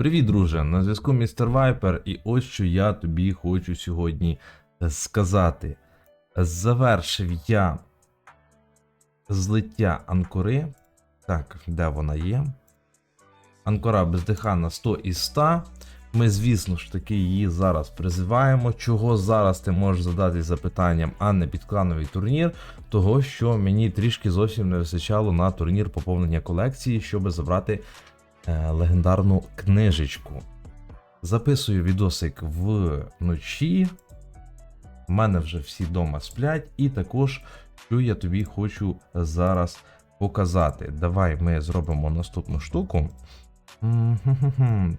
Привіт, друже! На зв'язку містер Вайпер, і ось що я тобі хочу сьогодні сказати. Завершив я злиття анкори. Так, де вона є? Анкора бездихана 100 із 100. Ми, звісно ж таки, її зараз призиваємо. Чого зараз ти можеш задати запитанням, а не під клановий турнір, того що мені трішки зовсім не вистачало на турнір поповнення колекції, щоб забрати е, легендарну книжечку. Записую відосик вночі. У мене вже всі вдома сплять, і також, що я тобі хочу зараз показати. Давай ми зробимо наступну штуку.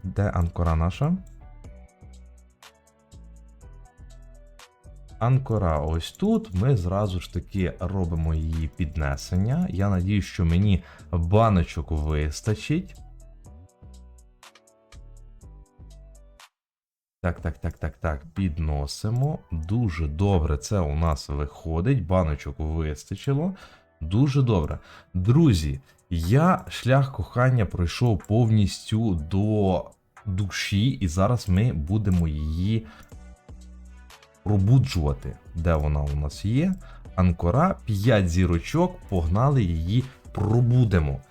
Де анкора наша? Анкора ось тут. Ми зразу ж таки робимо її піднесення. Я надію, що мені баночок вистачить. Так, так, так, так, так. Підносимо. Дуже добре це у нас виходить. Баночок вистачило. Дуже добре. Друзі, я шлях кохання пройшов повністю до душі, і зараз ми будемо її пробуджувати. Де вона у нас є? Анкора, 5 зірочок, погнали її, пробудемо.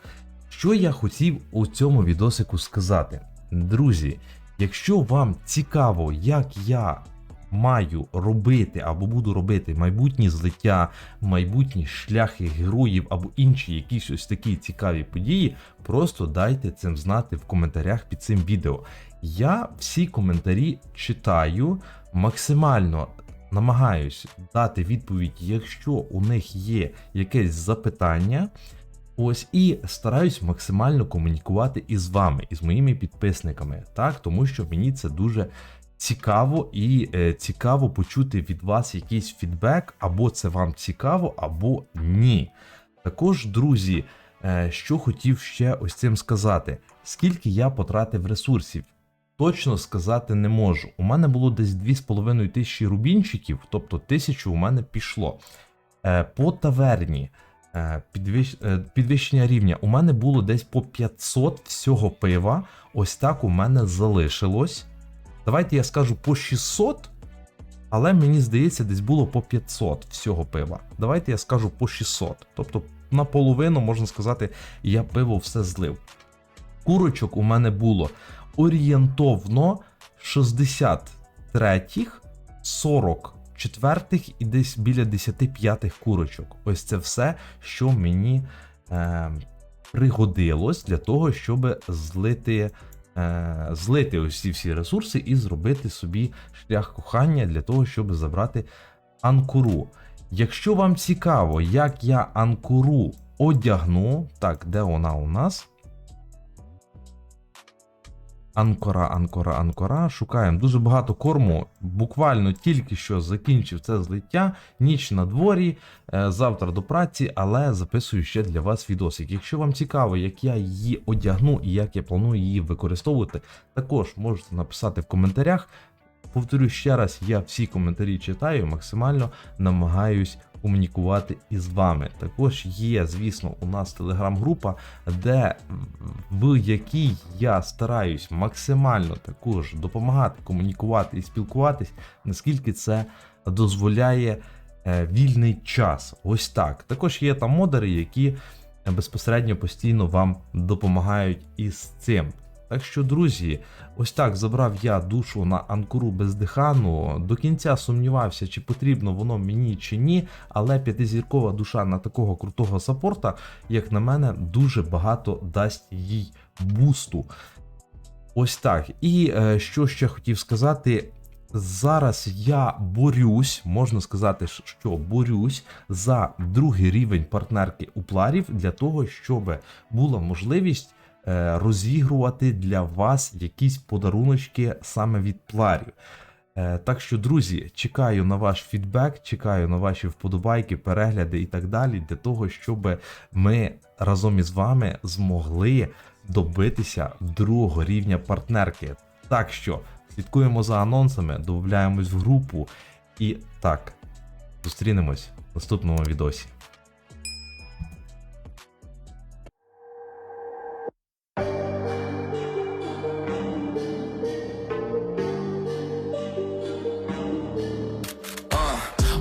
Що я хотів у цьому відосику сказати? Друзі, якщо вам цікаво, як я маю робити або буду робити майбутні злиття, майбутні шляхи героїв або інші якісь ось такі цікаві події, просто дайте цим знати в коментарях під цим відео. Я всі коментарі читаю, максимально намагаюсь дати відповідь, якщо у них є якесь запитання. Ось і стараюсь максимально комунікувати із вами, із моїми підписниками, так, тому що мені це дуже цікаво і е, цікаво почути від вас якийсь фідбек, або це вам цікаво, або ні. Також, друзі, е, що хотів ще ось цим сказати: скільки я потратив ресурсів, точно сказати не можу. У мене було десь 2,5 тисячі рубінчиків, тобто тисячу у мене пішло. Е, по таверні. Е, е, Підвищення рівня. У мене було десь по 500 всього пива. Ось так у мене залишилось. Давайте я скажу по 600, але мені здається, десь було по 500 всього пива. Давайте я скажу по 600. Тобто наполовину, можна сказати, я пиво все злив. Курочок у мене було орієнтовно 63-х, 44-х і десь біля 10-5 курочок. Ось це все, що мені е, пригодилось для того, щоб злити е, злити ось ці всі ресурси і зробити собі шлях кохання для того, щоб забрати анкуру. Якщо вам цікаво, як я анкуру одягну, так, де вона у нас? Анкора, анкора, анкора. Шукаємо дуже багато корму. Буквально тільки що закінчив це злиття. Ніч на дворі, е, завтра до праці, але записую ще для вас відосик. Якщо вам цікаво, як я її одягну і як я планую її використовувати, також можете написати в коментарях. Повторю ще раз, я всі коментарі читаю, максимально намагаюсь комунікувати із вами. Також є, звісно, у нас телеграм-група, де в якій я стараюсь максимально також допомагати комунікувати і спілкуватись, наскільки це дозволяє е, вільний час. Ось так. Також є там модери, які безпосередньо постійно вам допомагають із цим. Так що, друзі, ось так забрав я душу на анкуру бездихану. До кінця сумнівався, чи потрібно воно мені чи ні. Але п'ятизіркова душа на такого крутого саппорта, як на мене, дуже багато дасть їй бусту. Ось так. І е, що ще хотів сказати. Зараз я борюсь, можна сказати, що борюсь за другий рівень партнерки у пларів для того, щоб була можливість розігрувати для вас якісь подаруночки саме від пларів. Е, Так що, друзі, чекаю на ваш фідбек, чекаю на ваші вподобайки, перегляди і так далі, для того, щоб ми разом із вами змогли добитися другого рівня партнерки. Так що слідкуємо за анонсами, додаємось в групу і так, зустрінемось в наступному відосі.